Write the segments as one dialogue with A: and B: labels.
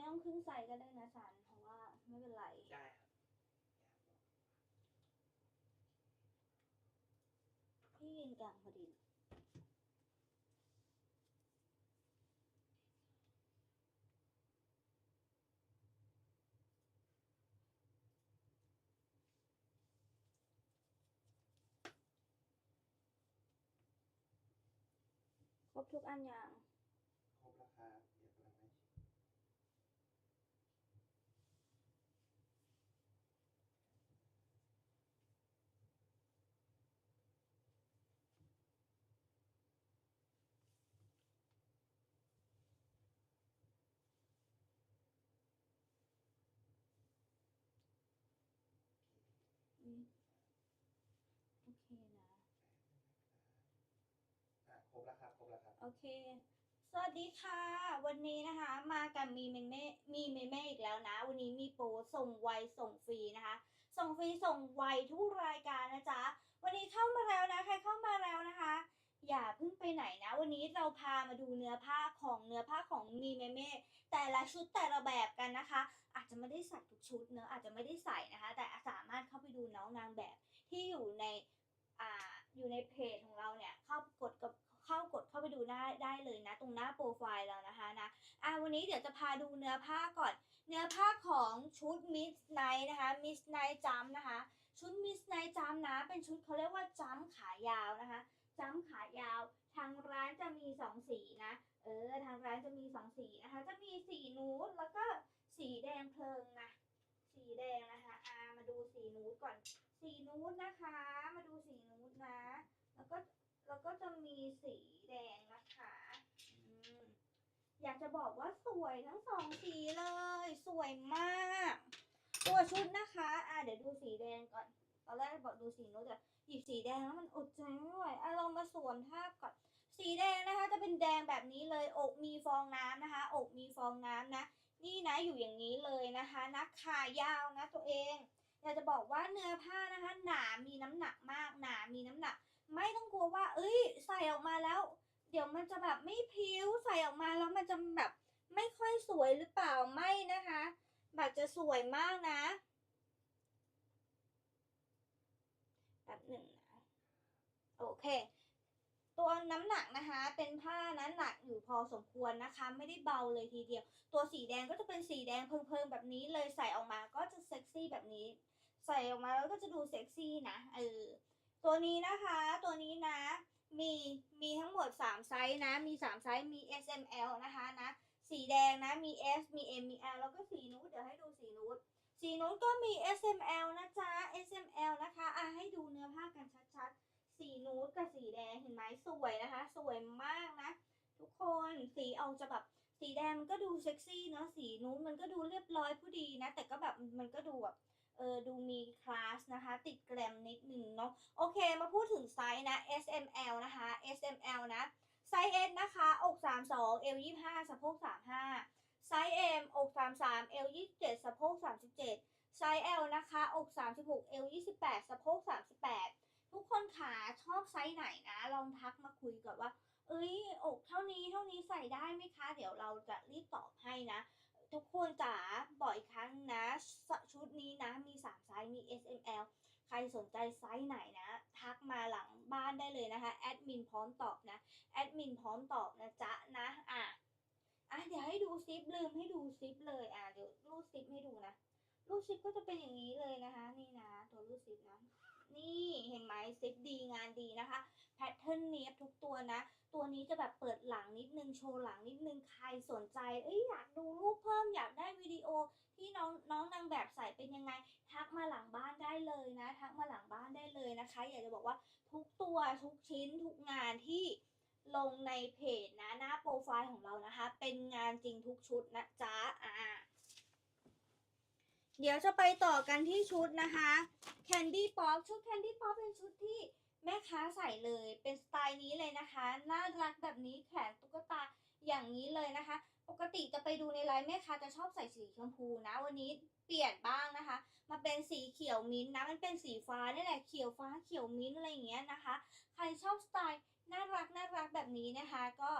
A: ไม่ต้องขึ้นไซส์ก็ได้นะสันเพราะว่าไม่เป็นไร
B: ได้ครับ
A: พี่ยืนกลางพอดีครบทุกอันอย่าง
B: ครบราคาเดี๋ยวกำลังไล่เช็ค
A: อืมโอเคนะ
B: อะครบแล้วครับครบแล้วครับ
A: โอเค สวัสดีค่ะ วันนี้นะคะมากับมีเมเม่มีเมเม่อีกแล้วนะ วันนี้มีโปรส่งไวส่งฟรีนะคะ ส่งฟรีส่งไวทุกรายการนะจ๊ะ วันนี้เข้ามาแล้วนะใครเข้ามาแล้วนะคะ อย่าเพิ่งไปไหนนะ วันนี้เราพามาดูเนื้อผ้าของเนื้อผ้าของมีเมเม่แต่ละชุดแต่ละแบบกันนะคะ อาจจะไม่ได้ใส่ทุกชุดเนอะอาจจะไม่ได้ใส่นะคะ แต่สามารถเข้าไปดูน้องนางแบบที่อยู่ในอ่าอยู่ในเพจของเราเนี่ยเข้ากดกับ เข้ากดเข้าไปดูได้ได้เลยนะ ตรงหน้าโปรไฟล์เรานะคะนะอ่าวันนี้เดี๋ยวจะพาดูเนื้อผ้าก่อน เนื้อผ้าของชุดมิสไนนะคะมิสไนจัมนะคะ ชุดมิสไนจัมนะ เป็นชุดเขาเรียกว่าจัมขายาวนะคะจัมขายาว ทางร้านจะมีสองสีนะเออทางร้านจะมีสองสีนะคะ จะมีสีนูดแล้วก็สีแดงเพลิงนะสีแดงนะคะอ่ามาดูสีนูดก่อน สีนูดนะคะ มาดูสีนูดนะ แล้วก็ แล้วก็จะมีสีแดงนะคะอืมอยากจะบอกว่าสวยทั้งสองสีเลย สวยมาก ตัวชุดนะคะ อ่าเดี๋ยวดูสีแดงก่อน ตอนแรกบอกดูสีนู้ดแต่หยิบสีแดงแล้วมันอดใจไม่ไหวอะลองมาสวมทาบก่อน สีแดงนะคะ จะเป็นแดงแบบนี้เลย อกมีฟองน้ำนะคะ อกมีฟองน้ำนะ นี่นะอยู่อย่างนี้เลยนะคะนะขายาวนะตัวเอง อยากจะบอกว่าเนื้อผ้านะคะ หนามีน้ำหนักมาก หนามีน้ำหนัก ไม่ต้องกลัวว่า เอ้ย ใส่ออกมาแล้ว เดี๋ยวมันจะแบบไม่พิ้วใส่ออกมาแล้วมันจะแบบไม่ค่อยสวยหรือเปล่าไม่นะคะ แบบจะสวยมากนะแบบหนึ่งนะโอเค ตัวน้ำหนักนะคะ เป็นผ้านะหนักอยู่พอสมควรนะคะ ไม่ได้เบาเลยทีเดียว ตัวสีแดงก็จะเป็นสีแดงเพิงๆแบบนี้เลยใส่ออกมาก็จะเซ็กซี่แบบนี้ ใส่ออกมาแล้วก็จะดูเซ็กซี่นะเออ ตัวนี้นะคะตัวนี้นะ มีมีทั้งหมด 3 ไซส์นะ มี 3 ไซส์มี S M L นะคะนะ สีแดงนะ มี S มี M มี L แล้วก็สีนูดเดี๋ยวให้ดูสีนูดสีนูดก็มี S M L นะจ๊ะ S M L นะคะอะให้ดูเนื้อผ้ากันชัดๆ สีนูดกับสีแดงเห็นไหมสวยนะคะ สวยมากนะ ทุกคนสีเอาจะแบบสีแดงมันก็ดูเซ็กซี่เนาะสีนู้นมันก็ดูเรียบร้อยผู้ดีนะ แต่ก็แบบมันก็ดูแบบ เออดูมีคลาสนะคะ ติดแกรมนิดหนึ่งเนาะโอเคมาพูดถึงไซส์นะ S M L นะคะ S M L นะไซส์ S นะคะอก32เอว25สะโพก35ไซส์ M อก33เอว27สะโพก37ไซส์ L นะคะอก36เอว28สะโพก38 ทุกคนขาชอบไซส์ไหนนะ ลองทักมาคุยก่อนว่า เอ้ยอกเท่านี้เท่านี้ใส่ได้ไหมคะ เดี๋ยวเราจะรีบตอบให้นะ ทุกคนจ๋าบอกอีกครั้งนะ ชุดนี้นะมี 3 ไซส์มี S M L ใครสนใจไซส์ไหนนะ ทักมาหลังบ้านได้เลยนะคะแอดมินพร้อมตอบนะแอดมินพร้อมตอบนะจ๊ะนะอะอะเดี๋ยวให้ดูซิปลืมให้ดูซิปเลยอะเดี๋ยวรูดซิปให้ดูนะรูดซิปก็จะเป็นอย่างนี้เลยนะคะ นี่นะ ตัวรูดซิปนะนี่เห็นไหมซิปดีงานดีนะคะแพทเทิร์นเนี้ยบทุกตัวนะ ตัวนี้จะแบบเปิดหลังนิดนึงโชว์หลังนิดนึงใครสนใจ เอ้ยอยากดูรูปเพิ่มอยากได้วิดีโอที่น้องน้องนางแบบใส่เป็นยังไง ทักมาหลังบ้านได้เลยนะ ทักมาหลังบ้านได้เลยนะคะ อยากจะบอกว่าทุกตัวทุกชิ้นทุกงานที่ลงในเพจนะหน้าโปรไฟล์ของเรานะคะ เป็นงานจริงทุกชุดนะจ๊ะอ่าเดี๋ยวจะไปต่อกันที่ชุดนะคะ Candy Pop ชุด Candy Pop เป็นชุดที่ แม่ค้าใส่เลยเป็นสไตล์นี้เลยนะคะน่ารักแบบนี้แขนตุ๊กตาอย่างนี้เลยนะคะ ปกติจะไปดูในไลน์แม่ค้าจะชอบใส่สีชมพูนะ วันนี้เปลี่ยนบ้างนะคะ มาเป็นสีเขียวมิ้นท์นะมันเป็นสีฟ้านี่แหละเขียวฟ้าเขียวมิ้นท์อะไรอย่างเงี้ยนะคะ ใครชอบสไตล์น่ารักน่ารักแบบนี้นะคะ ก็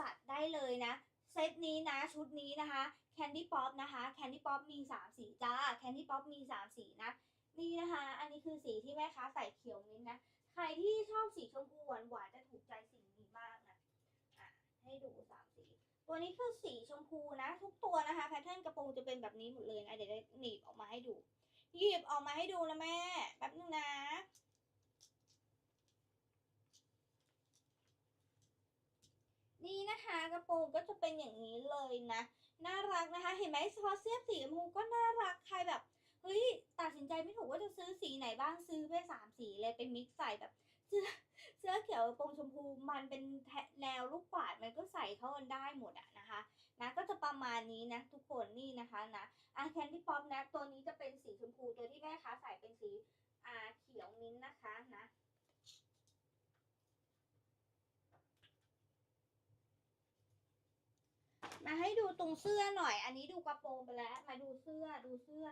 A: จัดได้เลยนะเซตนี้นะชุดนี้นะคะ Candy Pop นะคะ Candy Pop มี 3 สีจ้า Candy Pop มี 3 สีนะนี่นะคะ อันนี้คือสีที่แม่ค้าใส่เขียวมิ้นท์นะ รที่ชอบสีชมพูหวานๆจะถูกใจสีนี้มากนะอะให้ดูสามสี ตัวนี้คือสีชมพูนะ ทุกตัวนะคะแพทเทิร์นกระโปรงจะเป็นแบบนี้หมดเลยนะเดี๋ยวจะหนีบออกมาให้ดูหยิบออกมาให้ดูนะแม่แป๊บนึงนะนี่นะคะกระโปรงก็จะเป็นอย่างนี้เลยนะ น่ารักนะคะ เห็นไหมพอเสื้อสีชมพูก็น่ารักใครแบบ เฮ้ยตัดสินใจไม่ถูกว่าจะซื้อสีไหนบ้างซื้อไปสามสีเลยเป็นมิกซ์ใส่แบบเสื้อเสื้อเขียวโปรงชมพูมันเป็นแนวลูกกวาดมันก็ใส่เข้ากันได้หมดอะนะคะนะก็จะประมาณนี้นะทุกคนนี่นะคะนะอะแคนดี้ป๊อปนะตัวนี้จะเป็นสีชมพูตัวที่แม่ค้าใส่เป็นสีอ่าเขียวมิ้นนะคะนะมาให้ดูตรงเสื้อหน่อย อันนี้ดูกระโปรงไปแล้ว มาดูเสื้อ ดูเสื้อ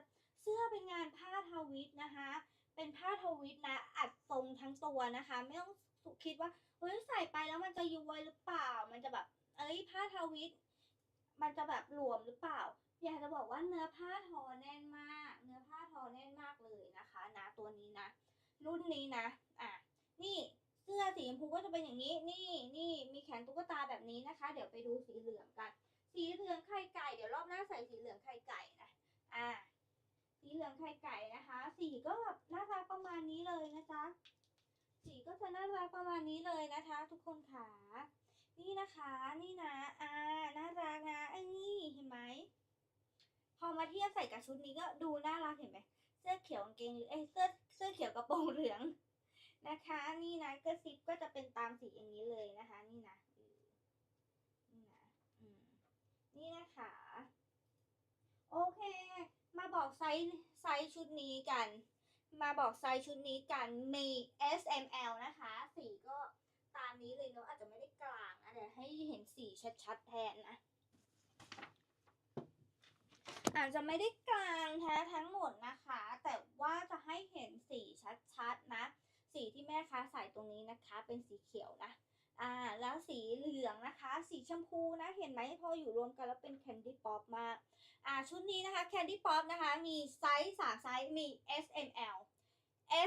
A: สื้อเป็นงานผ้าทวิตนะคะ เป็นผ้าทวิตนะอัดทรงทั้งตัวนะคะ ไม่ต้องคิดว่าเฮ้ยใส่ไปแล้วมันจะย้ยหรือเปล่า มันจะแบบเอ้ยผ้าทวิต มันจะแบบหลวมหรือเปล่า อยากจะบอกว่าเนื้อผ้าทอแน่นมาก เนื้อผ้าทอแน่นมากเลยนะคะนะตัวนี้นะ รุ่นนี้นะอะนี่เสื้อสีชมพูก็จะเป็นอย่างนี้ นี่นี่มีแขนตุ๊กตาแบบนี้นะคะ เดี๋ยวไปดูสีเหลืองกัน สีเหลืองไข่ไก่ เดี๋ยวรอบหน้าใส่สีเหลืองไข่ไก่นะ อ่า สีเหลืองไข่ไก่นะคะ สีก็แบบน่ารักประมาณนี้เลยนะจ๊ะสีก็จะน่ารักประมาณนี้เลยนะคะ ทุกคนค่ะนี่นะคะนี่นะอ่าน่ารักนะไอ้นี่เห็นไหมพอมาเทียบใส่กับชุดนี้ก็ดูน่ารักเห็นไหมเสื้อเขียวกางเกงหรือเอ้เสื้อเสื้อเขียวกระโปรงเหลืองนะคะ นี่นะก็ซิปก็จะเป็นตามสีอย่างนี้เลยนะคะ นี่นะนี่นะนี่นะคะ โอเค มาบอกไซส์ไซส์ชุดนี้กัน มาบอกไซส์ชุดนี้กัน มี S M L นะคะ สีก็ตามนี้เลยเนอะอาจจะไม่ได้กลางนะเดี๋ยวให้เห็นสีชัดๆแทนนะอาจจะไม่ได้กลางแท้ทั้งหมดนะคะ แต่ว่าจะให้เห็นสีชัดๆนะ สีที่แม่ค้าใส่ตรงนี้นะคะ เป็นสีเขียวนะ อ่าแล้วสีเหลืองนะคะ สีชมพูนะเห็นไหมพออยู่รวมกันแล้วเป็น Candy Pop มากอ่าชุดนี้นะคะ Candy Pop นะคะมีไซส์สามไซส์มี S M L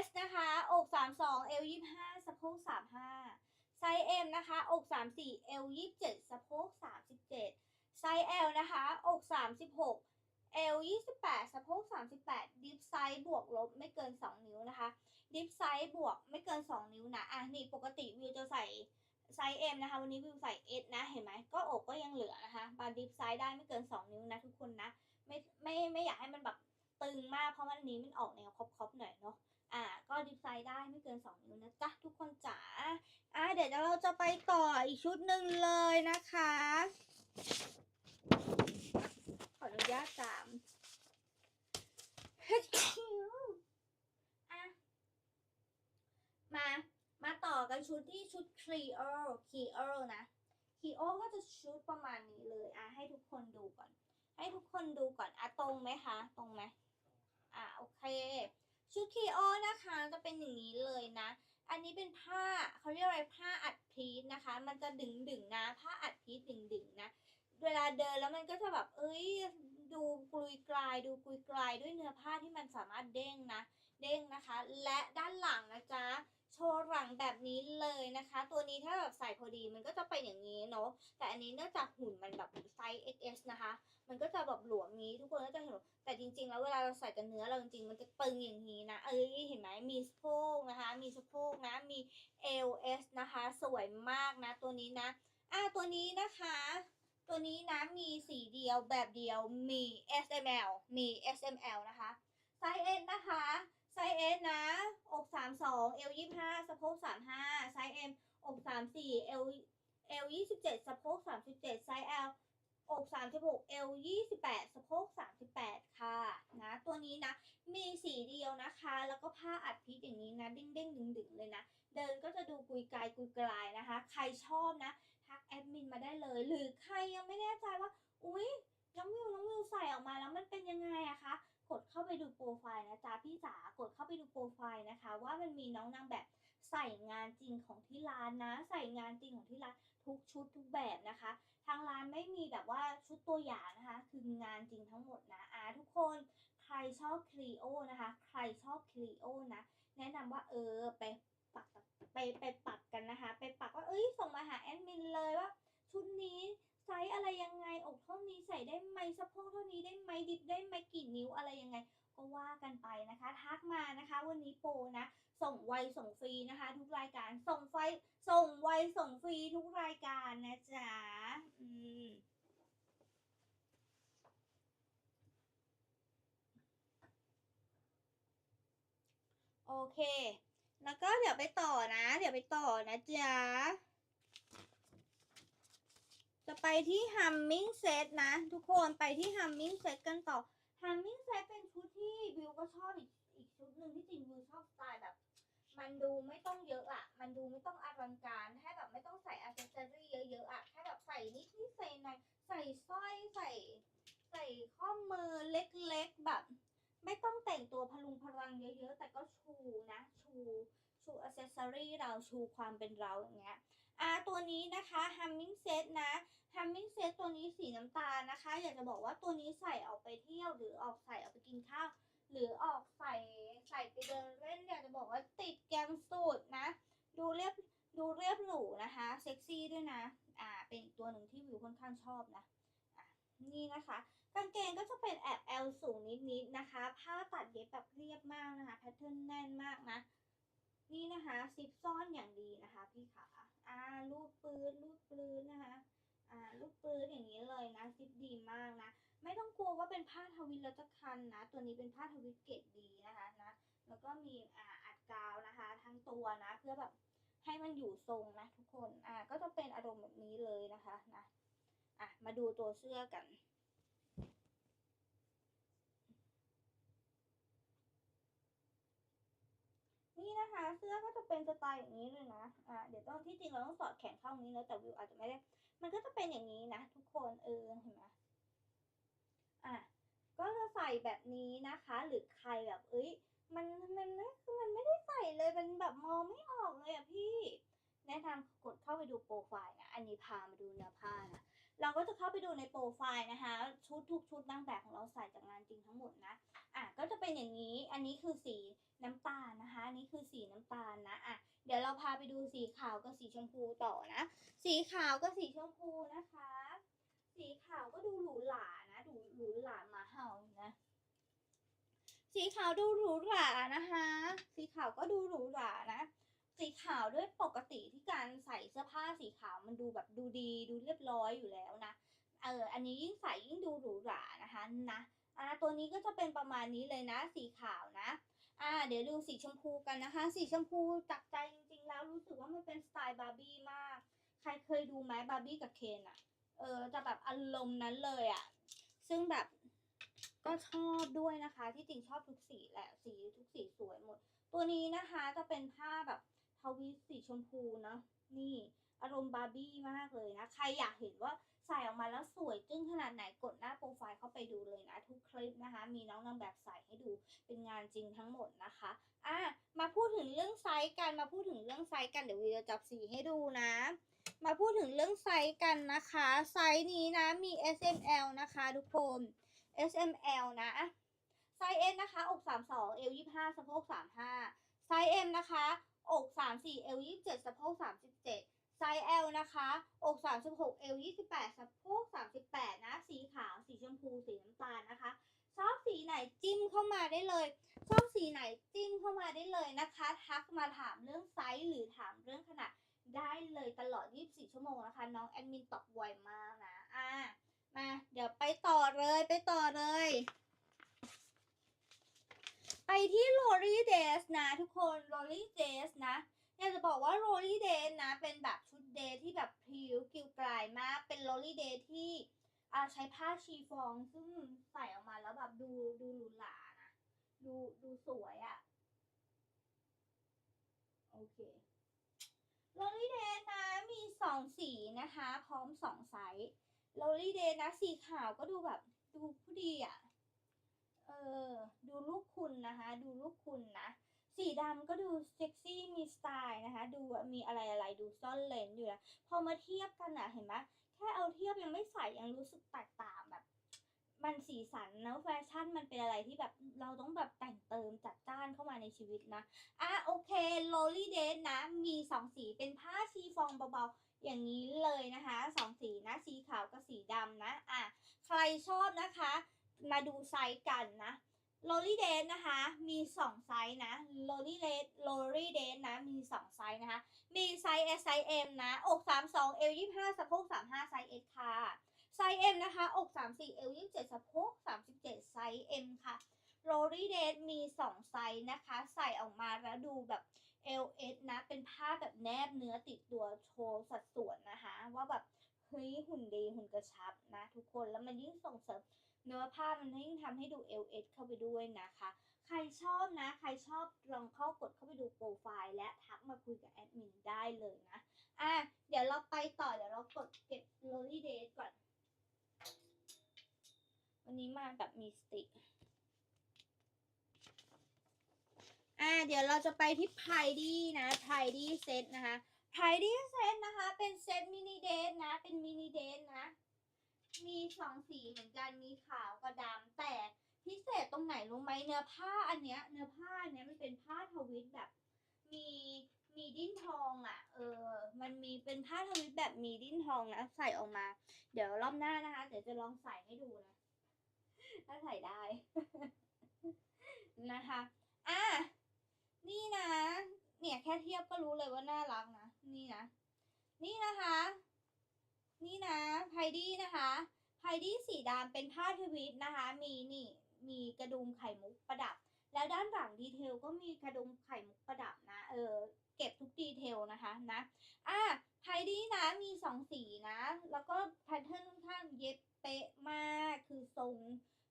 A: S นะคะอก32 L 25สะโพก35ไซส์ M นะคะอก34 L 27สะโพก37ไซส์ L นะคะอก36 L 28สะโพก38 ดิฟไซส์บวกลบไม่เกิน 2 นิ้วนะคะ ดิฟไซส์บวกไม่เกิน 2 นิ้วนะอะนี่ปกติวิวจะใส่ ไซส์ M นะคะ วันนี้วิวใส่ S นะ เห็นไหม ก็อกก็ยังเหลือนะคะ บาดิฟไซส์ได้ไม่เกิน 2 นิ้วนะทุกคนนะ ไม่ไม่ไม่อยากให้มันแบบตึงมาก เพราะมันอันนี้มันออกแนวครอบๆหน่อยเนาะ อ่า ก็ดิฟไซส์ได้ไม่เกิน 2 นิ้วนะจ๊ะทุกคนจ๋า อะเดี๋ยวเราจะไปต่ออีกชุดหนึ่งเลยนะคะ ขออนุญาตจ๋าม อะ มา มา ชุดที่ชุด Cleo Cleo นะ Cleo ก็จะชุดประมาณนี้เลยอะให้ทุกคนดูก่อน ให้ทุกคนดูก่อนอะตรงไหมคะตรงไหมอะโอเค ชุด Cleo นะคะจะเป็นอย่างนี้เลยนะ อันนี้เป็นผ้าเขาเรียกอะไรผ้าอัดพีทนะคะ มันจะดึงดึงนะ ผ้าอัดพีทดึงดึงนะเวลาเดินแล้วมันก็จะแบบ เอ้ย ดูกลุยกลาย ดูกลุยกลายด้วยเนื้อผ้าที่มันสามารถเด้งนะ เด้งนะคะ และด้านหลังนะจ๊ะ ว์หลังแบบนี้เลยนะคะ ตัวนี้ถ้าแบบใส่พอดีมันก็จะเป็นอย่างนี้เนาะแต่อันนี้เนื่องจากหุ่นมันแบบไซส์ XS นะคะ มันก็จะแบบหลวมนี้ทุกคนก็จะเห็นแต่จริง ๆ แล้วเวลาเราใส่กับเนื้อเราจริงๆมันจะตึงอย่างนี้นะเอ้ยเห็นไหมมีสะโพกนะคะ มีสะโพกนะมี LS นะคะ สวยมากนะตัวนี้นะอะตัวนี้นะคะ ตัวนี้นะมีสีเดียวแบบเดียวมี SML มี SML นะคะไซส์ S นะคะ ไซส์ S นะ อก32 L 25สะโพก35ไซส์ M อก34 L L 27สะโพก37ไซส์ L อลอก36 L 28สะโพก38ค่ะนะตัวนี้นะ มีสีเดียวนะคะ แล้วก็ผ้าอัดพิษอย่างนี้นะเด้งเด้งดึงดึงเลยนะ เดินก็จะดูกุยกายกุยกลายนะคะ ใครชอบนะ ทักแอดมินมาได้เลย หรือใครยังไม่แน่ใจว่า อุ๊ย น้องวิวน้องวิวใส่ออกมาแล้วมันเป็นยังไงอะคะ กดเข้าไปดูโปรไฟล์นะจ๊ะพี่จ๋ากดเข้าไปดูโปรไฟล์นะคะ ว่ามันมีน้องนางแบบใส่งานจริงของที่ร้านนะ ใส่งานจริงของที่ร้านทุกชุดทุกแบบนะคะ ทางร้านไม่มีแบบว่าชุดตัวอย่างนะคะ คืองานจริงทั้งหมดนะอาทุกคนใครชอบคลีโอนะคะ ใครชอบคลีโอนะ แนะนำว่าเออไปปักไปไปปักกันนะคะ ไปปักว่าเอ้ยส่งมาหาแอดมินเลยว่าชุดนี้ ไซส์อะไรยังไงอกเท่านี้ใส่ได้ไหมสะโพกเท่านี้ได้ไหมดิบได้ไหมกี่นิ้วอะไรยังไง ก็ว่ากันไปนะคะ ทักมานะคะ วันนี้โปรนะ ส่งไวส่งฟรีนะคะ ทุกรายการส่งไฟส่งไวส่งฟรีทุกรายการนะจ๊ะอืมโอเค แล้วก็เดี๋ยวไปต่อนะ เดี๋ยวไปต่อนะจ๊ะ จะไปที่ Humming Set นะ ทุกคนไปที่ Humming Set กันต่อ Humming Set เป็นชุดที่วิวก็ชอบอีกอีกชุดหนึ่งที่จริงวิวชอบสไตล์แบบ มันดูไม่ต้องเยอะอะมันดูไม่ต้องอลังการแค่แบบไม่ต้องใส่อัซเซอรี่เยอะๆอะแค่แบบใส่นิดนิดใส่หน่อยใส่สร้อยใส่ ใส่ข้อมือเล็กๆแบบ ไม่ต้องแต่งตัวพลุงพลังเยอะๆ แต่ก็ชูนะ ชูชูอัซเซอรี่เราชูความเป็นเราอย่างเงี้ย อ่าตัวนี้นะคะ Humming Set นะ Humming Set ตัวนี้สีน้ำตาลนะคะ อยากจะบอกว่าตัวนี้ใส่ออกไปเที่ยวหรือออกใส่ออกไปกินข้าว หรือออกใส่ใส่ไปเดินเล่นอยากจะบอกว่าติดแกมสูตรนะ ดูเรียบดูเรียบหรูนะคะเซ็กซี่ด้วยนะอ่าเป็นอีกตัวหนึ่งที่วิวค่อนข้างชอบนะอะนี่นะคะกางเกงก็จะเป็นแอบแอลสูงนิดๆนะคะ ผ้าตัดเย็บแบบเรียบมากนะคะแพทเทิร์นแน่นมากนะ นี่นะคะซิปซ่อนอย่างดีนะคะพี่ขา อ่ารูดปืนรูดปืนนะคะอ่ารูกปืนอย่างนี้เลยนะซิปดีมากนะ ไม่ต้องกลัวว่าเป็นผ้าทวิตแล้วจะคันนะ ตัวนี้เป็นผ้าทวิตเกรดดีนะคะนะแล้วก็มีอ่าอัดกาวนะคะ ทั้งตัวนะ เพื่อแบบให้มันอยู่ทรงนะทุกคนอ่าก็จะเป็นอารมณ์แบบนี้เลยนะคะนะอะมาดูตัวเสื้อกัน นี่นะคะเสื้อก็จะเป็นสไตล์อย่างนี้เลยนะ อ่า เดี๋ยวต้องที่จริงเราต้องสอดแขนเข้านี้นะแต่วิวอาจจะไม่ได้ มันก็จะเป็นอย่างนี้นะทุกคนเออเห็นไหมอะก็จะใส่แบบนี้นะคะ หรือใครแบบเอ้ยมันมันไม่คือมันไม่ได้ใส่เลยมันแบบมองไม่ออกเลยอะพี่ แนะนำกดเข้าไปดูโปรไฟล์นะอันนี้พามาดูเนื้อผ้านะเราก็จะเข้าไปดูในโปรไฟล์นะคะ ชุดทุกชุดนางแบบของเราใส่จากงานจริงทั้งหมดนะอะก็จะเป็นอย่างนี้อันนี้คือสี คือสีน้ำตาลนะอะเดี๋ยวเราพาไปดูสีขาวกับสีชมพูต่อนะ สีขาวกับสีชมพูนะคะ สีขาวก็ดูหรูหรานะดูหรูหรามาเห่านะ สีขาวดูหรูหรานะคะ สีขาวก็ดูหรูหรานะสีขาวด้วยปกติที่การใส่เสื้อผ้าสีขาวมันดูแบบดูดีดูเรียบร้อยอยู่แล้วนะ เอออันนี้ยิ่งใส่ยิ่งดูหรูหรานะคะนะอ่าตัวนี้ก็จะเป็นประมาณนี้เลยนะ สีขาวนะ อ่า เดี๋ยวดูสีชมพูกันนะคะ สีชมพูจากใจจริงๆ แล้วรู้สึกว่ามันเป็นสไตล์บาร์บี้มาก ใครเคยดูไหมบาร์บี้กับเคนอะเออจะแบบอารมณ์นั้นเลยอะซึ่งแบบก็ชอบด้วยนะคะ ที่จริงชอบทุกสีแหละสีทุกสีสวยหมด ตัวนี้นะคะจะเป็นผ้าแบบทวิสีชมพูเนาะนี่อารมณ์บาร์บี้มากเลยนะ ใครอยากเห็นว่าใส่ออกมาแล้วสวยจึ้งขนาดไหนกดหน้าโปรไฟล์เข้าไปดูเลยนะ ทุกคลิปนะคะ มีน้องนางแบบส งานจริงทั้งหมดนะคะอะมาพูดถึงเรื่องไซส์กันมาพูดถึงเรื่องไซส์กันเดี๋ยววีจะจับสีให้ดูนะ มาพูดถึงเรื่องไซส์กันนะคะ ไซส์นี้นะมี S M L นะคะทุกคน S M L นะไซส์ S นะคะอก32เอว25สะโพก35ไซส์ M นะคะอก34เอว27สะโพก37ไซส์ L นะคะ อก 36เอว28สะโพก38 นะ สีขาว สีชมพู สีน้ำตาลนะคะ ชอบสีไหนจิ้มเข้ามาได้เลย ชอบสีไหนจิ้มเข้ามาได้เลยนะคะ ทักมาถามเรื่องไซส์หรือถามเรื่องขนาดได้เลยตลอด 24 ชั่วโมงนะคะ น้องแอดมินตอบไวมากนะ อ่า มาเดี๋ยวไปต่อเลยไปต่อเลย ไปที่ l o r i Days นะทุกคน l o r i Days นะอยากจะบอกว่า l o r i Days นะ เป็นแบบชุดเดย์ที่แบบพริ้วกิวกลายมาก เป็น l o r i Day ที่ อ่าใช้ผ้าชีฟองซึ่งใส่ออกมาแล้วแบบดูดูหรูหรานะดูดูสวยอะ่ะ โอเค l o r i Day นะมีสองสีนะคะ พร้อมสองไซส์ l o r i Day นะสีขาวก็ดูแบบดูผู้ดีอะ่ะ เออ ดูลูกคุณนะคะ ดูลูกคุณนะ สีดำก็ดูเซ็กซี่มีสไตล์นะคะ ดูมีอะไรอะไรดูซ่อนเลนอยู่นะพอมาเทียบกันอะเห็นไหม ค่เอาเทียบยังไม่ใส่ยังรู้สึกแตกต่างแบบ มันสีสันนะแฟชั่นมันเป็นอะไรที่แบบเราต้องแบบแต่งเติมจัดจ้านเข้ามาในชีวิตนะอะโอเคโ o ลี่เดทนะ มีสองสีเป็นผ้าชีฟองเบาๆ อย่างนี้เลยนะคะสองสีนะ สีขาวกับสีดำนะอะใครชอบนะคะ มาดูไซส์กันนะ โ o ลี่เดทนะคะ มีสองไซส์นะโ o ลี่เดทโ o ลี่เดทนะ มีสองไซส์นะคะ มีไซส์ S ไซส์ M นะ อก 32เอว25สะโพก35 ไซส์ S ค่ะ ไซส์ M นะคะ อก 34เอว27สะโพก37 ไซส์ M ค่ะโรลี่เดทมี 2 ไซส์นะคะ ใส่ออกมาแล้วดูแบบ LS นะ เป็นผ้าแบบแนบเนื้อติดตัวโชว์สัดส่วนนะคะ ว่าแบบ เฮ้ย หุ่นดี หุ่นกระชับนะ ทุกคน แล้วมันยิ่งส่งเสริม เนื้อผ้ามันยิ่งทำให้ดู LS เข้าไปด้วยนะคะ ใครชอบนะ ใครชอบลองเข้ากดเข้าไปดูโปรไฟล์และทักมาคุยกับแอดมินได้เลยนะ อะ เดี๋ยวเราไปต่อ เดี๋ยวเรากดเก็บ l o l y d a y ก่อน วันนี้มาแบบมีสติอ่าเดี๋ยวเราจะไปที่ไพดี้นะไพดี้เซตนะคะไพดี้เซตนะคะ เป็นเซตมินิเดทนะ เป็นมินิเดทนะ มี สองสีเหมือนกันมีขาวกับดำแต่พิเศษตรงไหนรู้ไหมเนื้อผ้าอันเนี้ย เนื้อผ้าอันเนี้ยมันเป็นผ้าทวิตแบบ มีมีดิ้นทองอะ เออ มันมีเป็นผ้าทวิตแบบมีดิ้นทองนะใส่ออกมา เดี๋ยวรอบหน้านะคะ เดี๋ยวจะลองใส่ให้ดูนะ ถ้าใส่ได้ นะคะ อะ นี่นะ เนี่ยแค่เทียบก็รู้เลยว่าน่ารักนะ นี่นะ นี่นะคะ นี่นะไพดี้นะคะ ไพดี้สีดำเป็นผ้าทวิตนะคะ มีนี่มีกระดุมไข่มุกประดับ แล้วด้านหลังดีเทลก็มีกระดุมไข่มุกประดับนะ เออ เก็บทุกดีเทลนะคะนะอะไพดี้นะมีสองสีนะ แล้วก็แพทเทิร์นค่อนข้างเย็บเป๊ะมากคือทรง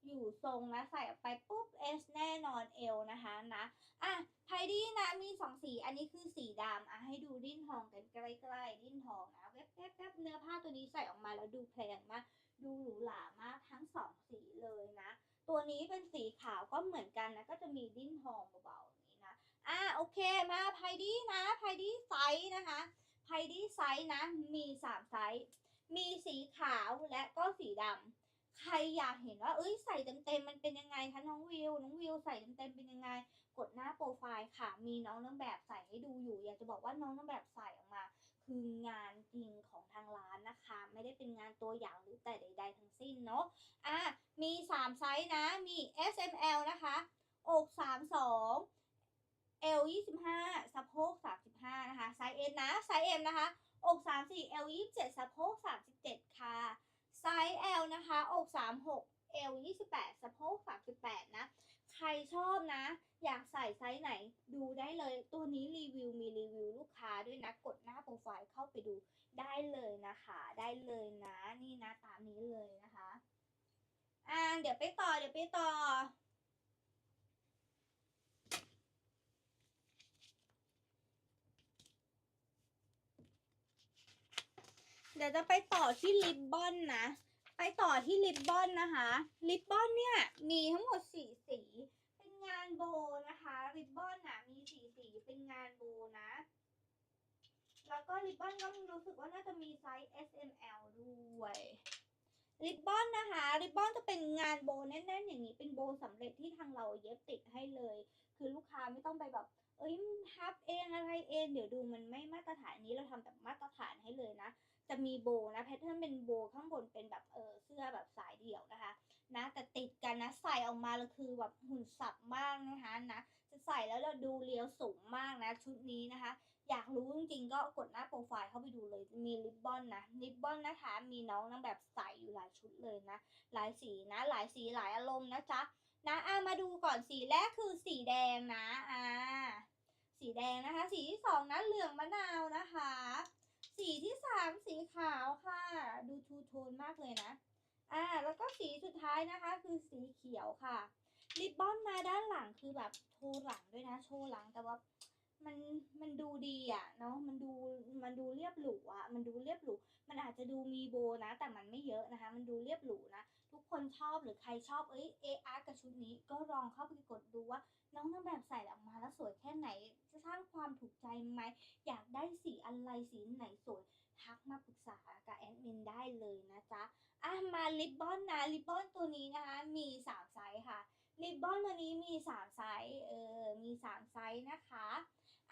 A: อยู่ทรงนะใส่ออกไปปุ๊บ S แน่นอนเอวนะคะนะอะไพดี้นะมีสองสี อันนี้คือสีดำอะให้ดูดิ้นทองกันใกล้ๆดิ้นทองนะแวบๆแบเนื้อผ้าตัวนี้ใส่ออกมาแล้วดูแพงมาก ดูหรูหรามากทั้งสองสีเลยนะ ตัวนี้เป็นสีขาวก็เหมือนกันนะ ก็จะมีดิ้นทองเบาๆอย่างนี้นะ อะโอเคมาไพดี้นะไพดี้ไซส์นะคะไพดี้ไซส์นะ มีสามไซส์ มีสีขาวและก็สีดำใครอยากเห็นว่า เอ้ยใส่เต็มๆมันเป็นยังไงคะน้องวิว น้องวิวใส่เต็มๆเป็นยังไง กดหน้าโปรไฟล์ค่ะ มีน้องนางแบบใส่ให้ดูอยู่ อยากจะบอกว่าน้องนางแบบใส่ออกมา คืองานจริงของทางร้านนะคะ ไม่ได้เป็นงานตัวอย่างหรือแต่ใด ๆ ทั้งสิ้นเนาะอะมี 3 ไซส์นะมี S M L นะคะอก32 L 25สะโพก35นะคะไซส์ S นะไซส์ M นะคะอก34 L 27สะโพก37 ค่ะ ไซส์ L นะคะอก36 L 28สะโพก38 นะ ใครชอบนะ อยากใส่ไซส์ไหนดูได้เลย ตัวนี้รีวิวมีรีวิวลูกค้าด้วยนะ กดหน้าโปรไฟล์เข้าไปดูได้เลยนะคะ ได้เลยนะ นี่นะตามนี้เลยนะคะอ่าเดี๋ยวไปต่อเดี๋ยวไปต่อ เดี๋ยวจะไปต่อที่ริบบอนนะ ไปต่อที่ริบบอนนะคะ ริบบอนเนี่ยมีทั้งหมดสี่สี เป็นงานโบนะคะ ริบบอนน่ะมีสีสีเป็นงานโบนะ แล้วก็ริบบอนก็รู้สึกว่าน่าจะมีไซส์ S M L ด้วยริบบอนนะคะ ริบบอนจะเป็นงานโบแน่นๆอย่างนี้ เป็นโบสำเร็จที่ทางเราเย็บติดให้เลย คือลูกค้าไม่ต้องไปแบบ เอ้ยทับเองอะไรเองเดี๋ยวดูมันไม่มาตรฐานนี้เราทำแบบมาตรฐานให้เลยนะ จะมีโบนะแพทเทิร์นเป็นโบข้างบนเป็นแบบเออเสื้อแบบสายเดี่ยวนะคะนะแต่ติดกันนะใส่ออกมาแล้วคือแบบหุ่นสับมากนะคะนะจะใส่แล้วเราดูเรียวสูงมากนะชุดนี้นะคะ อยากรู้จริงๆก็กดหน้าโปรไฟล์เข้าไปดูเลยมีริบบอนนะริบบอนนะคะ มีน้องนางแบบใส่อยู่หลายชุดเลยนะ หลายสีนะหลายสีหลายอารมณ์นะจ๊ะ นะอะมาดูก่อนสีแรกคือสีแดงนะอ่าสีแดงนะคะ สีที่สองนะเหลืองมะนาวนะคะ สีที่สามสีขาวค่ะ ดูทูโทนมากเลยนะอ่าแล้วก็สีสุดท้ายนะคะ คือสีเขียวค่ะริบบอนมาด้านหลังคือแบบโชว์หลังด้วยนะ โชว์หลังแต่ว่ามันมันดูดีอะเนาะมันดูมันดูเรียบหรูอะมันดูเรียบหรูมันอาจจะดูมีโบนะ แต่มันไม่เยอะนะคะ มันดูเรียบหรูนะ ทุกคนชอบหรือใครชอบเอ้ยเออาร์กับชุดนี้ก็ลองเข้าไปกดดูว่า น้องนางแบบใส่ออกมาแล้วสวยแค่ไหน จะสร้างความถูกใจไหมอยากได้สีอะไรสีไหนสวยทักมาปรึกษากับแอดมินได้เลยนะจ๊ะอะมาลิปบอนนะลิปบอนตัวนี้นะคะมีสามไซส์ค่ะลิปบอนตัวนี้มีสามไซส์เออมีสามไซส์นะคะ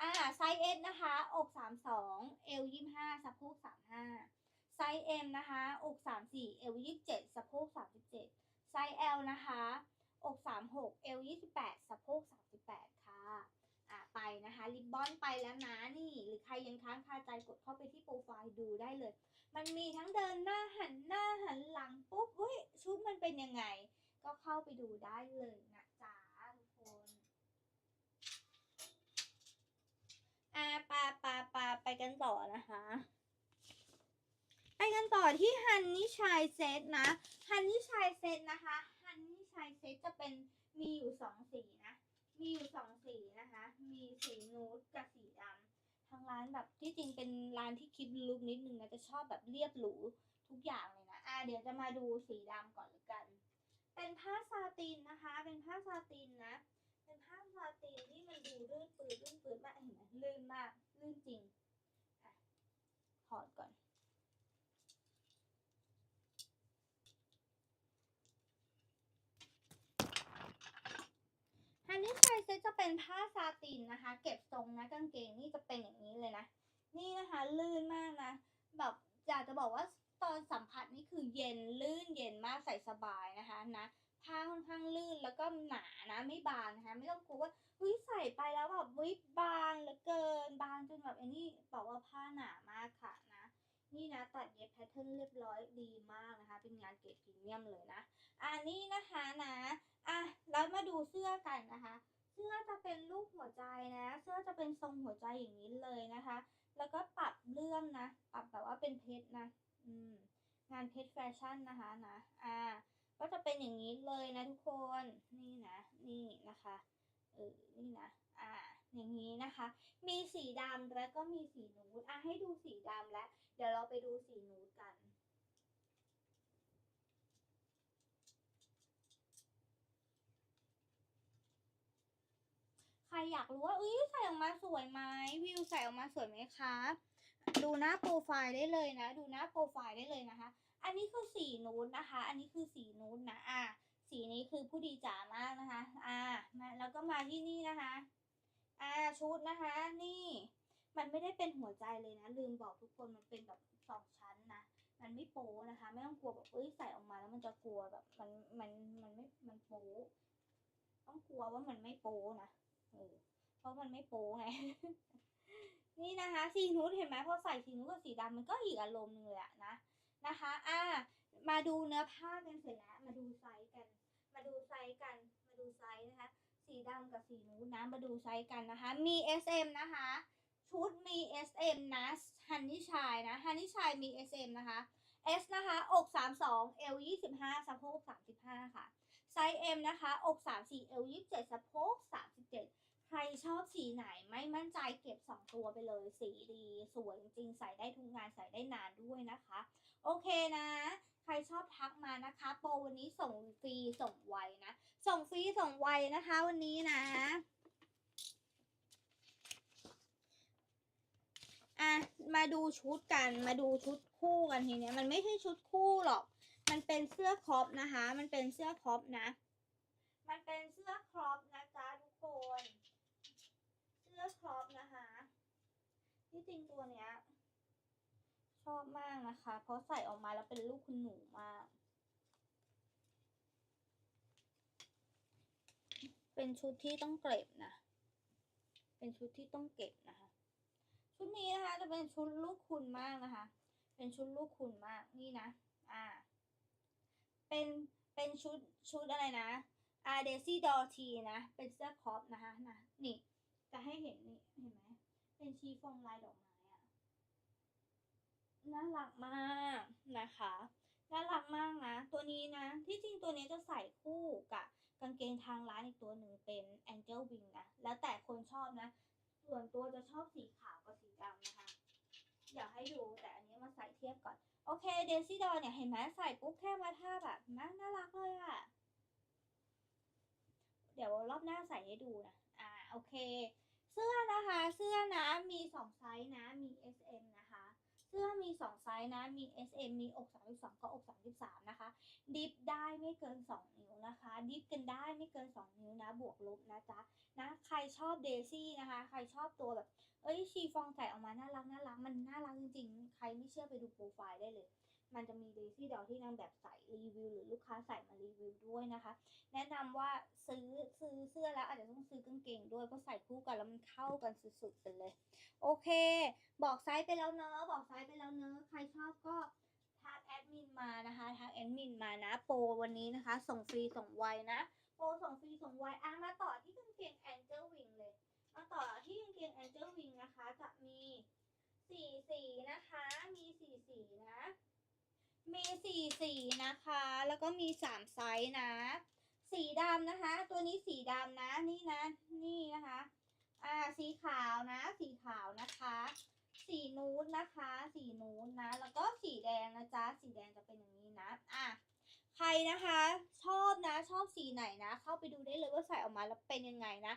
A: อ่าไซส์ S นะคะอกสามสองเอวยี่ห้าสะโพกสามห้า ไซส์ M นะคะอกสามสี่เอวยี่เจ็ดสะโพกสามสิบเจ็ดไซส์ L นะคะอกสามหกเอวยี่สิบแปดสะโพกสามสิบแปดค่ะอะไปนะคะลิปบอนไปแล้วนะนี่ หรือใครยังค้างคาใจกดเข้าไปที่โปรไฟล์ดูได้เลย มันมีทั้งเดินหน้าหันหน้าหันหลังปุ๊บเฮ้ยชุดมันเป็นยังไง ก็เข้าไปดูได้เลยนะจ๊ะทุกคนอ่าปาปาปาไปกันต่อนะคะ ไปกันต่อที่ฮันนี่ชายเซตนะฮันนี่ชายเซตนะคะฮันนี่ชายเซตจะเป็นมีอยู่สองสีนะ มีอยู่สองสีนะคะ มีสีนูดกับสีดำทางร้านแบบที่จริงเป็นร้านที่คิดลุคนิดนึงนะจะชอบแบบเรียบหรูทุกอย่างเลยนะอ่าเดี๋ยวจะมาดูสีดำก่อนลยกัน เป็นผ้าซาตินนะคะ เป็นผ้าซาตินนะ เป็นผ้าซาตินที่มันดูลื่นปืดลื่นปืดมากเห็นไหมลื่นมากลื่นจริงอะถอดก่อน นนี้ชายเซ็ตจะเป็นผ้าซาตินนะคะ เก็บทรงนะกางเกงนี่จะเป็นอย่างนี้เลยนะ นี่นะคะลื่นมากนะ แบบอยากจะบอกว่าตอนสัมผัสนี่คือเย็นลื่นเย็นมากใส่สบายนะคะนะผ้าค่อนข้างลื่นแล้วก็หนานะไม่บางนะคะ ไม่ต้องกลัวว่าเฮ้ยใส่ไปแล้วแบบเฮ้ยบางเหลือเกินบางจนแบบไอ้นี่บอกว่าผ้าหนามากค่ะนะ นี่นะตัดเย็บแพทเทิร์นเรียบร้อยดีมากนะคะ เป็นงานเกรดพรีเมียมเลยนะอันนี้นะคะนะอะแล้วมาดูเสื้อกันนะคะ เสื้อจะเป็นรูปหัวใจนะ เสื้อจะเป็นทรงหัวใจอย่างนี้เลยนะคะ แล้วก็ปรับเรื่องนะปรับแบบว่าเป็นเพชรนะ อืมงานเพชรแฟชั่นนะคะนะอ่าก็จะเป็นอย่างนี้เลยนะทุกคนนี่นะนี่นะคะเออนี่นะอ่าอย่างนี้นะคะ มีสีดำแล้วก็มีสีนูดอะให้ดูสีดำแล้ว เดี๋ยวเราไปดูสีนูดกัน ใครอยากรู้ว่าเอ้ยใส่ออกมาสวยไหมวิวใส่ออกมาสวยไหมคะดูหน้าโปรไฟล์ได้เลยนะ ดูหน้าโปรไฟล์ได้เลยนะคะ อันนี้คือสีนูดนะคะ อันนี้คือสีนูดนะอะสีนี้คือผู้ดีจ๋ามากนะคะ อ่ามาแล้วก็มาที่นี่นะคะ อ่าชุดนะคะ นี่ มันไม่ได้เป็นหัวใจเลยนะ ลืมบอกทุกคนมันเป็นแบบสองชั้นนะ มันไม่โป๊นะคะ ไม่ต้องกลัวแบบเอ้ยใส่ออกมาแล้วมันจะกลัวแบบมันมันมันไม่มันโป๊ต้องกลัวว่ามันไม่โป๊นะเออเพราะมันไม่โป๊ไง นี่นะคะสีนูดเห็นไหมพอใส่สีนูดกับสีดำมันก็อีกอารมณ์หนึงเลยอะนะนะคะ อ่า มาดูเนื้อผ้ากันเสร็จแล้ว มาดูไซส์กัน มาดูไซส์กัน มาดูไซส์นะคะ สีดำกับสีนูดนะ มาดูไซส์กันนะคะ มี S M นะคะ ชุดมี S M นะฮันนี่ชายนะฮันนี่ชายมี S M นะคะ S นะคะ อก 32 L 25สะโพก35 ค่ะ ไซส์ M นะคะ อก 34 L 27สะโพก37 ใครชอบสีไหนไม่มั่นใจเก็บ 2 ตัวไปเลย สีดี สวยจริงใส่ได้ทุกงานใส่ได้นานด้วยนะคะ โอเคนะ ใครชอบทักมานะคะ โปรวันนี้ส่งฟรีส่งไวนะ ส่งฟรีส่งไวนะคะวันนี้นะ อะมาดูชุดกันมาดูชุดคู่กันทีเนี้ยมันไม่ใช่ชุดคู่หรอก มันเป็นเสื้อครอปนะคะ มันเป็นเสื้อครอปนะ มันเป็นเสื้อครอปนะจ๊ะทุกคน เสื้อครอปนะคะที่จริงตัวเนี้ย ชอบมากนะคะ เพราะใส่ออกมาแล้วเป็นลูกคุณหนูมาก เป็นชุดที่ต้องเก็บนะ เป็นชุดที่ต้องเก็บนะคะ ชุดนี้นะคะ จะเป็นชุดลูกคุณมากนะคะ เป็นชุดลูกคุณมากนี่นะ อ่า เป็นเป็นชุดชุดอะไรนะอาเดซี่ดอทีนะ เป็นเสื้อครอปนะคะนะนี่ จะให้เห็นนี่เห็นไหมเป็นชีฟองลายดอกไม้อะน่ารักมากนะคะน่ารักมากนะ ตัวนี้นะ ที่จริงตัวนี้จะใส่คู่กับกางเกงทางร้านอีกตัวหนึ่งเป็น Angel Wing นะ แล้วแต่คนชอบนะ ส่วนตัวจะชอบสีขาวกับสีดำนะคะ อยากให้ดูแต่อันนี้มาใส่เทียบก่อน โอเคเดซี่ดอเนี่ยเห็นไหมใส่ปุ๊บแค่มาท่าแบบน่าน่ารักเลยอะเดี๋ยวรอบหน้าใส่ให้ดูนะ อ่าโอเค เสื้อนะคะ เสื้อนะมีสองไซส์นะ มี S M นะ เสื้อมีสองไซส์นะ มี S M มีอก 32กับอก 33 นะคะ ดิฟได้ไม่เกิน 2 นิ้วนะคะ ดิฟกันได้ไม่เกิน 2 นิ้วนะ บวกลบนะจ๊ะ นะ ใครชอบเดซี่นะคะ ใครชอบตัวแบบ เอ้ยชีฟองใส่ออกมาน่ารักน่ารัก มันน่ารักจริงๆ ใครไม่เชื่อไปดูโปรไฟล์ได้เลย มันจะมีเดซี่ดอที่นางแบบใส่รีวิว หรือลูกค้าใส่มารีวิวด้วยนะคะ แนะนำว่าซื้อซื้อเสื้อแล้วอาจจะต้องซื้อกางเกงด้วยเพราะใส่คู่กันแล้วมันเข้ากันสุดๆไปเลย โอเค บอกไซส์ไปแล้วเนอะบอกไซส์ไปแล้วเนอะใครชอบก็ทักแอดมินมานะคะทักแอดมินมานะโปรวันนี้นะคะ ส่งฟรีส่งไวนะโปรส่งฟรีส่งไวอะมาต่อที่กางเกง Angel Wing เลยมาต่อที่กางเกง Angel Wing นะคะจะมีสี่สีนะคะ มีสี่สีนะ มีสี่สีนะคะ แล้วก็มีสามไซส์นะ สีดำนะคะ ตัวนี้สีดำนะ นี่นะ นี่นะคะ อ่า สีขาวนะ สีขาวนะคะ สีนูดนะคะ สีนูดนะ แล้วก็สีแดงนะจ๊ะ สีแดงจะเป็นอย่างนี้นะ อะ ใครนะคะ ชอบนะ ชอบสีไหนนะ เข้าไปดูได้เลยว่าใส่ออกมาแล้วเป็นยังไงนะ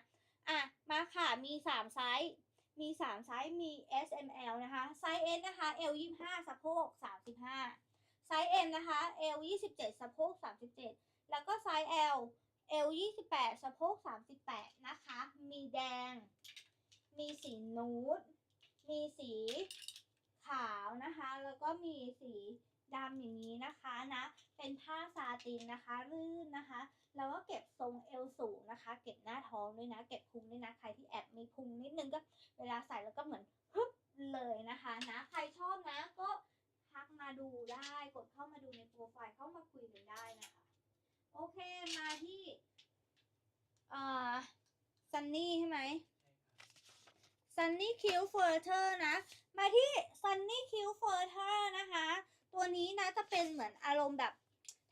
A: อะ มาค่ะ มีสามไซส์มีสามไซส์ มี S M L นะคะ ไซส์ S นะคะ L ยี่ห้าสะโพกสามสิบห้า ไซส์ M นะคะ L ยี่สิบเจ็ดสะโพกสามสิบเจ็ดแล้วก็ไซส์ L L ยี่สิบแปดสะโพกสามสิบแปดนะคะ มีแดง มีสีนูด มีสีขาวนะคะ แล้วก็มีสีดำอย่างนี้นะคะนะ เป็นผ้าซาตินนะคะ ลื่นนะคะ แล้วก็เก็บทรงเอวสูงนะคะ เก็บหน้าท้องด้วยนะ เก็บพุงด้วยนะ ใครที่แอบมีพุงนิดนึงก็เวลาใส่แล้วก็เหมือนฮึบเลยนะคะนะ ใครชอบนะก็ มาดูได้กดเข้ามาดูในโปรไฟล์เข้ามาคุยกันได้นะคะ โอเคมาที่เอ่อซันนี่ใช่ไหมซันนี่คิวเฟอร์เทอร์นะ มาที่ซันนี่คิวเฟอร์เทอร์นะคะ ตัวนี้นะจะเป็นเหมือนอารมณ์แบบ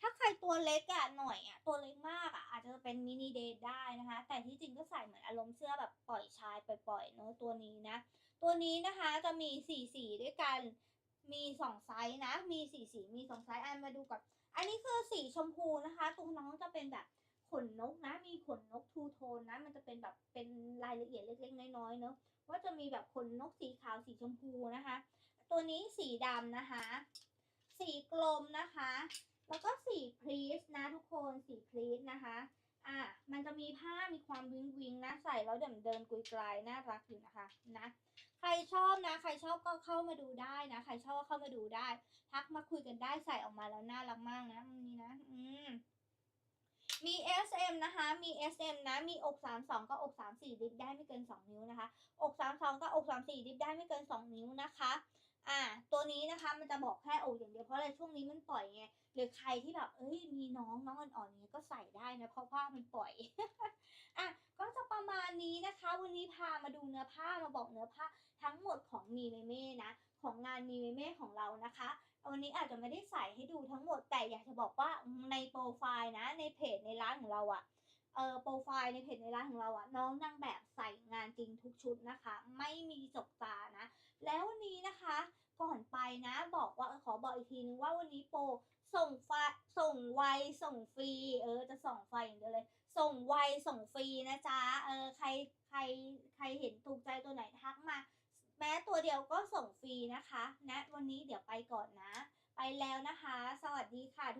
A: ถ้าใครตัวเล็กอะหน่อยอะตัวเล็กมากอะอาจจะเป็นมินิเดทได้นะคะ แต่ที่จริงก็ใส่เหมือนอารมณ์เสื้อแบบปล่อยชายปล่อยๆเนอะตัวนี้นะ ตัวนี้นะคะจะมีสี่สีด้วยกัน มีสองไซส์นะ มีสี่สีมีสองไซส์อันมาดูก่อน อันนี้คือสีชมพูนะคะ ตัวน้องจะเป็นแบบขนนกนะ มีขนนกทูโทนนะ มันจะเป็นแบบเป็นรายละเอียดเล็กๆน้อยๆเนอะว่าจะมีแบบขนนกสีขาวสีชมพูนะคะ ตัวนี้สีดำนะคะ สีกลมนะคะ แล้วก็สีพรีสนะทุกคนสีพรีสนะคะอะมันจะมีผ้ามีความวิงวิงนะใส่แล้วเดินเดินกุยกลายน่ารักอยู่นะคะนะ ใครชอบนะ ใครชอบก็เข้ามาดูได้นะ ใครชอบก็เข้ามาดูได้ ทักมาคุยกันได้ใส่ออกมาแล้วน่ารักมากนะนี่นะ อืมมี SM นะคะ มี SM นะ มีอก 32 ก็อก 34 ดิฟได้ไม่เกิน 2 นิ้วนะคะ อก 32 ก็อก 34 ดิฟได้ไม่เกิน 2 นิ้วนะคะ อ่า ตัวนี้นะคะมันจะบอกแค่อกอย่างเดียวเพราะอะไรช่วงนี้มันปล่อยไงหรือใครที่แบบเอ้ยมีน้องน้องอ่อนๆอย่างเงี้ยก็ใส่ได้นะเพราะว่ามันปล่อยอะก็จะประมาณนี้นะคะ วันนี้พามาดูเนื้อผ้ามาบอกเนื้อผ้าทั้งหมดของมีเมเม่นะของงานมีเมเม่ของเรานะคะวันนี้อาจจะไม่ได้ใส่ให้ดูทั้งหมดแต่อยากจะบอกว่าในโปรไฟล์นะในเพจในร้านของเราอะเออโปรไฟล์ในเพจในร้านของเราอะน้องนางแบบใส่งานจริงทุกชุดนะคะ ไม่มีจกตานะ แล้ววันนี้นะคะก่อนไปนะบอกว่าขอบอกอีกทีนึงว่าวันนี้โปรส่งไฟส่งไวส่งฟรีเออจะส่งไฟอย่างเดียวเลย ส่งไวส่งฟรีนะจ๊ะเออใครใครใครเห็นถูกใจตัวไหนทักมา แม้ตัวเดียวก็ส่งฟรีนะคะนะวันนี้เดี๋ยวไปก่อนนะ ไปแล้วนะคะ สวัสดีค่ะทุก